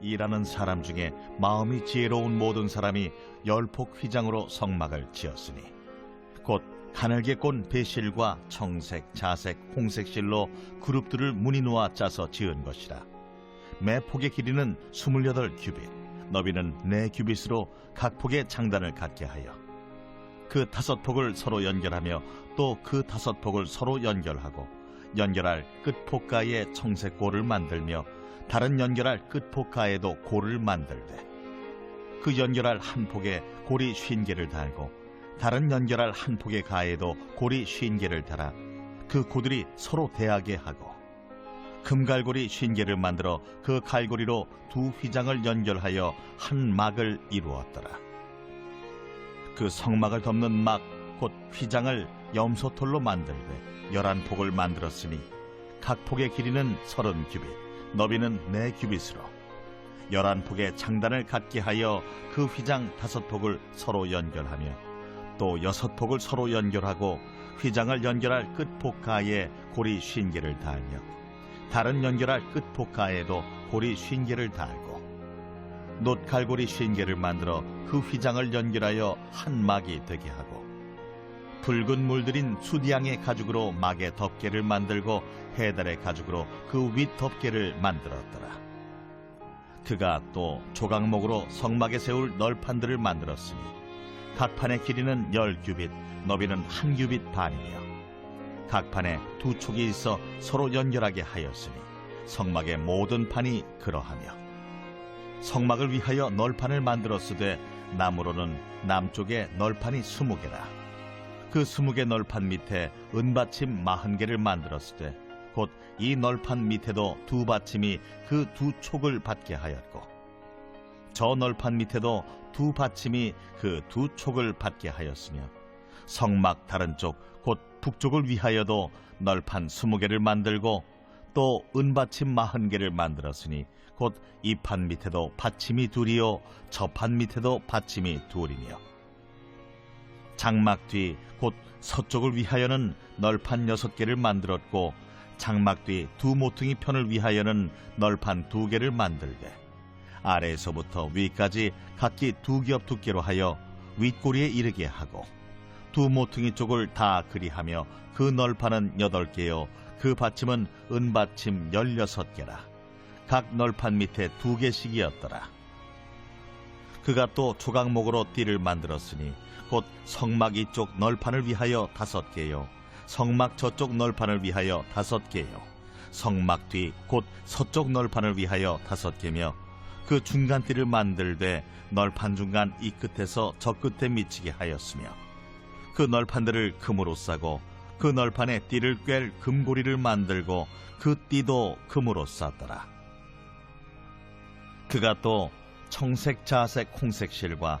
일하는 사람 중에 마음이 지혜로운 모든 사람이 열폭 휘장으로 성막을 지었으니 곧 가늘게 꼰 배실과 청색, 자색, 홍색 실로 그룹들을 무늬 놓아 짜서 지은 것이라. 매 폭의 길이는 28규빗, 너비는 4규빗으로 각 폭의 장단을 갖게 하여 그 다섯 폭을 서로 연결하며 또 그 다섯 폭을 서로 연결하고 연결할 끝폭가에 청색 골을 만들며 다른 연결할 끝폭가에도 골을 만들되 그 연결할 한 폭에 골이 쉰 개를 달고 다른 연결할 한 폭의 가에도 골이 쉰 개를 달아 그 고들이 서로 대하게 하고 금갈고리 쉰 개를 만들어 그 갈고리로 두 휘장을 연결하여 한 막을 이루었더라. 그 성막을 덮는 막 곧 휘장을 염소털로 만들되 열한 폭을 만들었으니 각 폭의 길이는 서른 규빗, 너비는 네 규빗으로 열한 폭의 장단을 갖게 하여 그 휘장 다섯 폭을 서로 연결하며 또 여섯 폭을 서로 연결하고 휘장을 연결할 끝폭 가에 고리 쉰 개를 달며 다른 연결할 끝폭 가에도 고리 쉰 개를 달고 놋갈고리 쉰 개를 만들어 그 휘장을 연결하여 한 막이 되게 하고 붉은 물들인 수디양의 가죽으로 막의 덮개를 만들고 해달의 가죽으로 그 윗 덮개를 만들었더라. 그가 또 조각목으로 성막에 세울 널판들을 만들었으니 각 판의 길이는 열 규빗, 너비는 한 규빗 반이며 각 판에 두 촉이 있어 서로 연결하게 하였으니 성막의 모든 판이 그러하며 성막을 위하여 널판을 만들었으되 나무로는 남쪽에 널판이 스무 개라 그 스무 개 널판 밑에 은받침 마흔 개를 만들었으되 곧이 널판 밑에도 두 받침이 그 두 촉을 받게 하였고 저 널판 밑에도 두 받침이 그 두 촉을 받게 하였으며 성막 다른 쪽 곧 북쪽을 위하여도 널판 스무 개를 만들고 또 은받침 마흔 개를 만들었으니 곧 이 판 밑에도 받침이 둘이요 저 판 밑에도 받침이 둘이며 장막 뒤 곧 서쪽을 위하여는 널판 여섯 개를 만들었고 장막 뒤 두 모퉁이 편을 위하여는 널판 두 개를 만들되 아래에서부터 위까지 각기 두 겹 두께로 하여 윗꼬리에 이르게 하고 두 모퉁이 쪽을 다 그리하며 그 널판은 여덟 개요. 그 받침은 은받침 열여섯 개라. 각 널판 밑에 두 개씩이었더라. 그가 또 조각목으로 띠를 만들었으니 곧 성막 이쪽 널판을 위하여 다섯 개요 성막 저쪽 널판을 위하여 다섯 개요 성막 뒤 곧 서쪽 널판을 위하여 다섯 개며 그 중간 띠를 만들되 널판 중간 이 끝에서 저 끝에 미치게 하였으며 그 널판들을 금으로 싸고 그 널판에 띠를 꿰 금고리를 만들고 그 띠도 금으로 쌌더라. 그가 또 청색, 자색, 홍색 실과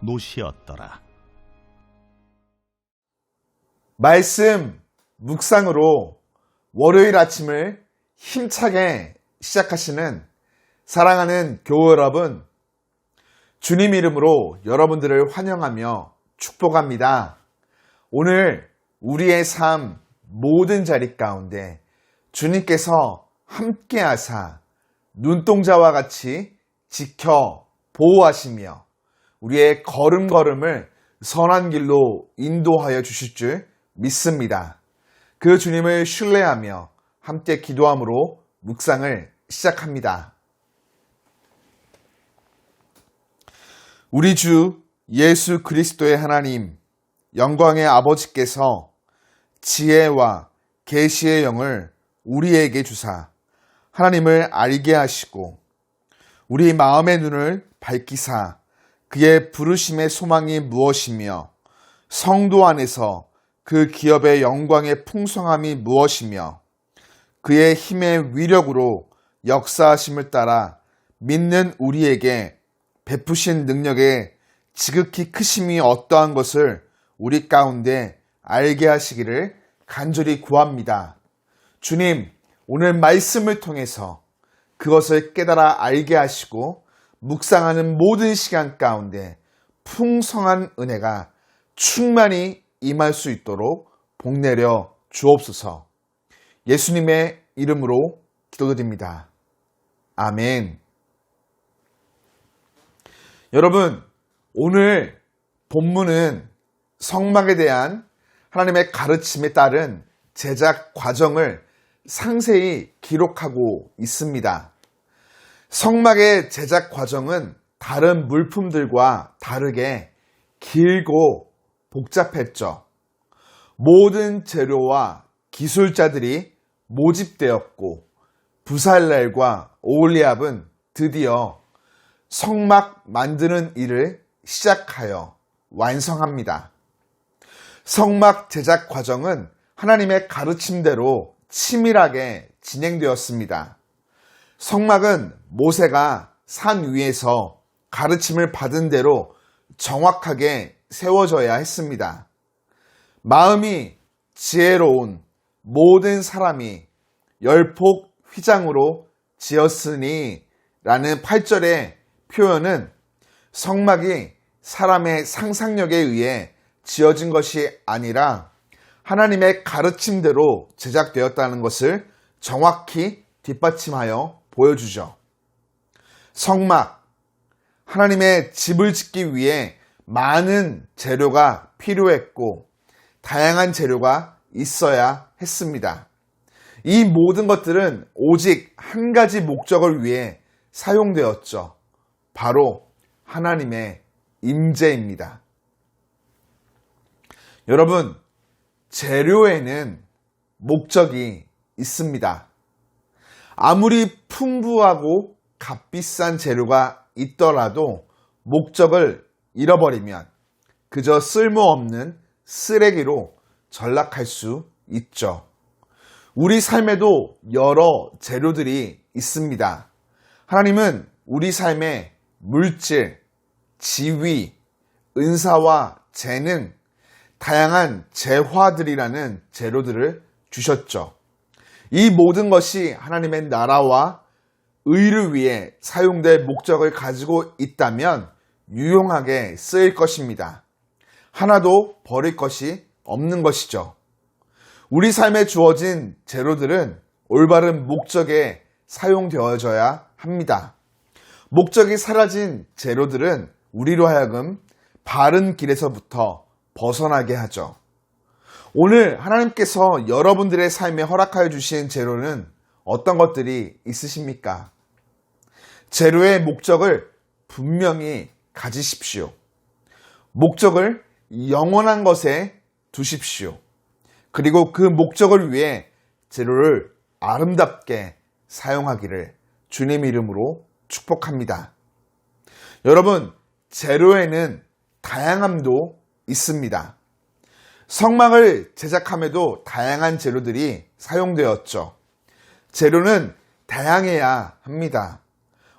노시였더라. 말씀 묵상으로 월요일 아침을 힘차게 시작하시는 사랑하는 교우 여러분, 주님 이름으로 여러분들을 환영하며 축복합니다. 오늘 우리의 삶 모든 자리 가운데 주님께서 함께 하사 눈동자와 같이 지켜 보호하시며 우리의 걸음걸음을 선한 길로 인도하여 주실 줄 믿습니다. 그 주님을 신뢰하며 함께 기도함으로 묵상을 시작합니다. 우리 주 예수 그리스도의 하나님, 영광의 아버지께서 지혜와 계시의 영을 우리에게 주사 하나님을 알게 하시고 우리 마음의 눈을 밝히사 그의 부르심의 소망이 무엇이며 성도 안에서 그 기업의 영광의 풍성함이 무엇이며 그의 힘의 위력으로 역사하심을 따라 믿는 우리에게 베푸신 능력의 지극히 크심이 어떠한 것을 우리 가운데 알게 하시기를 간절히 구합니다. 주님, 오늘 말씀을 통해서 그것을 깨달아 알게 하시고 묵상하는 모든 시간 가운데 풍성한 은혜가 충만히 임할 수 있도록 복내려 주옵소서. 예수님의 이름으로 기도드립니다. 아멘. 여러분, 오늘 본문은 성막에 대한 하나님의 가르침에 따른 제작 과정을 상세히 기록하고 있습니다. 성막의 제작 과정은 다른 물품들과 다르게 길고 복잡했죠. 모든 재료와 기술자들이 모집되었고 부살렐과 오올리압은 드디어 성막 만드는 일을 시작하여 완성합니다. 성막 제작 과정은 하나님의 가르침대로 치밀하게 진행되었습니다. 성막은 모세가 산 위에서 가르침을 받은 대로 정확하게 세워져야 했습니다. 마음이 지혜로운 모든 사람이 열폭 휘장으로 지었으니 라는 8절의 표현은 성막이 사람의 상상력에 의해 지어진 것이 아니라 하나님의 가르침대로 제작되었다는 것을 정확히 뒷받침하여 보여주죠. 성막, 하나님의 집을 짓기 위해 많은 재료가 필요했고 다양한 재료가 있어야 했습니다. 이 모든 것들은 오직 한 가지 목적을 위해 사용되었죠. 바로 하나님의 임재입니다. 여러분, 재료에는 목적이 있습니다. 아무리 풍부하고 값비싼 재료가 있더라도 목적을 잃어버리면 그저 쓸모없는 쓰레기로 전락할 수 있죠. 우리 삶에도 여러 재료들이 있습니다. 하나님은 우리 삶에 물질, 지위, 은사와 재능, 다양한 재화들이라는 재료들을 주셨죠. 이 모든 것이 하나님의 나라와 의를 위해 사용될 목적을 가지고 있다면 유용하게 쓰일 것입니다. 하나도 버릴 것이 없는 것이죠. 우리 삶에 주어진 재료들은 올바른 목적에 사용되어져야 합니다. 목적이 사라진 재료들은 우리로 하여금 바른 길에서부터 벗어나게 하죠. 오늘 하나님께서 여러분들의 삶에 허락하여 주신 재료는 어떤 것들이 있으십니까? 재료의 목적을 분명히 가지십시오. 목적을 영원한 것에 두십시오. 그리고 그 목적을 위해 재료를 아름답게 사용하기를 주님 이름으로 축복합니다. 여러분, 재료에는 다양함도 있습니다. 성막을 제작함에도 다양한 재료들이 사용되었죠. 재료는 다양해야 합니다.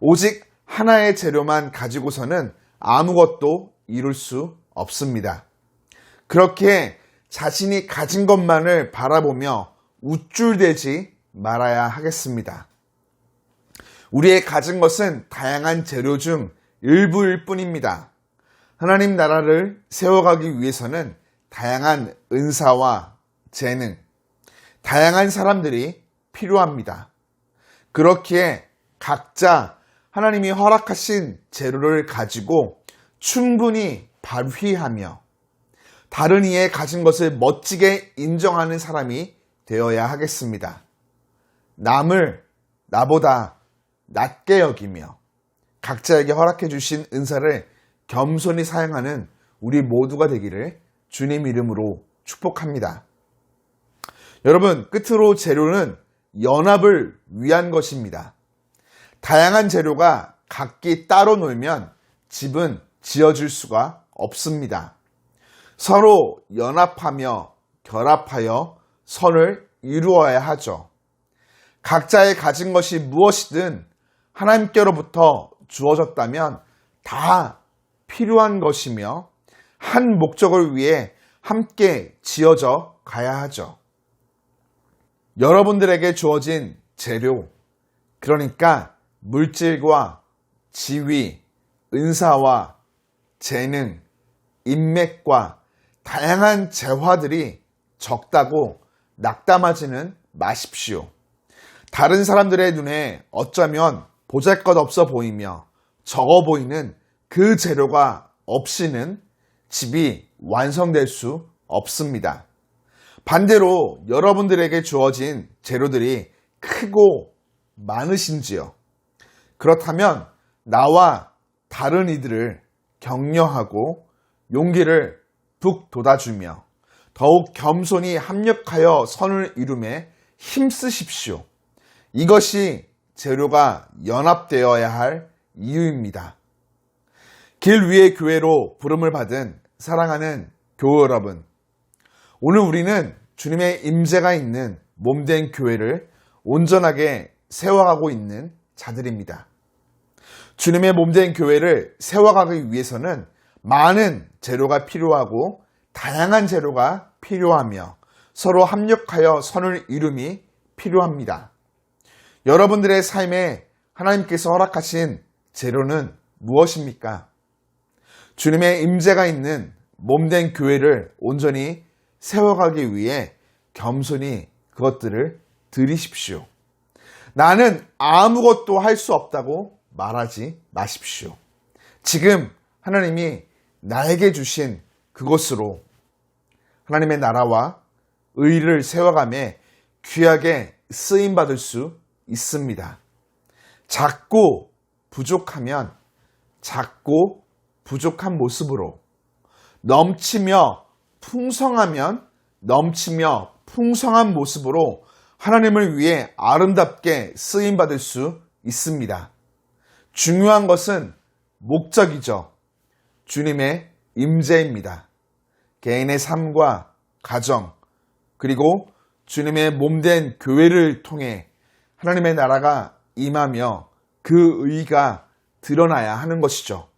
오직 하나의 재료만 가지고서는 아무것도 이룰 수 없습니다. 그렇게 자신이 가진 것만을 바라보며 우쭐대지 말아야 하겠습니다. 우리의 가진 것은 다양한 재료 중 일부일 뿐입니다. 하나님 나라를 세워가기 위해서는 다양한 은사와 재능, 다양한 사람들이 필요합니다. 그렇기에 각자 하나님이 허락하신 재료를 가지고 충분히 발휘하며 다른 이의 가진 것을 멋지게 인정하는 사람이 되어야 하겠습니다. 남을 나보다 낮게 여기며 각자에게 허락해 주신 은사를 겸손히 사용하는 우리 모두가 되기를 주님 이름으로 축복합니다. 여러분, 끝으로 재료는 연합을 위한 것입니다. 다양한 재료가 각기 따로 놀면 집은 지어질 수가 없습니다. 서로 연합하며 결합하여 선을 이루어야 하죠. 각자의 가진 것이 무엇이든 하나님께로부터 주어졌다면 다 필요한 것이며 한 목적을 위해 함께 지어져 가야 하죠. 여러분들에게 주어진 재료, 그러니까 물질과 지위, 은사와 재능, 인맥과 다양한 재화들이 적다고 낙담하지는 마십시오. 다른 사람들의 눈에 어쩌면 보잘 것 없어 보이며 적어 보이는 그 재료가 없이는 집이 완성될 수 없습니다. 반대로 여러분들에게 주어진 재료들이 크고 많으신지요. 그렇다면 나와 다른 이들을 격려하고 용기를 북돋아주며 더욱 겸손히 합력하여 선을 이룸에 힘쓰십시오. 이것이 재료가 연합되어야 할 이유입니다. 길 위의 교회로 부름을 받은 사랑하는 교회 여러분. 오늘 우리는 주님의 임재가 있는 몸된 교회를 온전하게 세워가고 있는 자들입니다. 주님의 몸된 교회를 세워가기 위해서는 많은 재료가 필요하고 다양한 재료가 필요하며 서로 합력하여 선을 이룸이 필요합니다. 여러분들의 삶에 하나님께서 허락하신 재료는 무엇입니까? 주님의 임재가 있는 몸된 교회를 온전히 세워가기 위해 겸손히 그것들을 드리십시오. 나는 아무것도 할 수 없다고 말하지 마십시오. 지금 하나님이 나에게 주신 그것으로 하나님의 나라와 의를 세워가며 귀하게 쓰임 받을 수 있습니다. 작고 부족하면 작고 부족한 모습으로 넘치며 풍성하면 넘치며 풍성한 모습으로 하나님을 위해 아름답게 쓰임 받을 수 있습니다. 중요한 것은 목적이죠. 주님의 임재입니다. 개인의 삶과 가정, 그리고 주님의 몸된 교회를 통해 하나님의 나라가 임하며 그 의가 드러나야 하는 것이죠.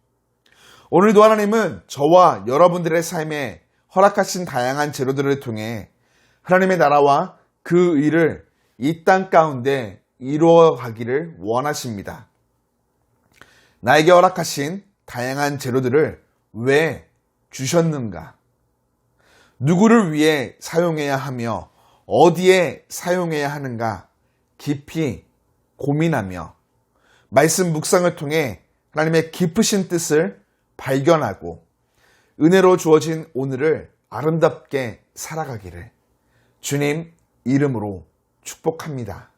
오늘도 하나님은 저와 여러분들의 삶에 허락하신 다양한 재료들을 통해 하나님의 나라와 그 의를 이땅 가운데 이루어 가기를 원하십니다. 나에게 허락하신 다양한 재료들을 왜 주셨는가? 누구를 위해 사용해야 하며 어디에 사용해야 하는가 깊이 고민하며 말씀 묵상을 통해 하나님의 깊으신 뜻을 발견하고 은혜로 주어진 오늘을 아름답게 살아가기를 주님 이름으로 축복합니다.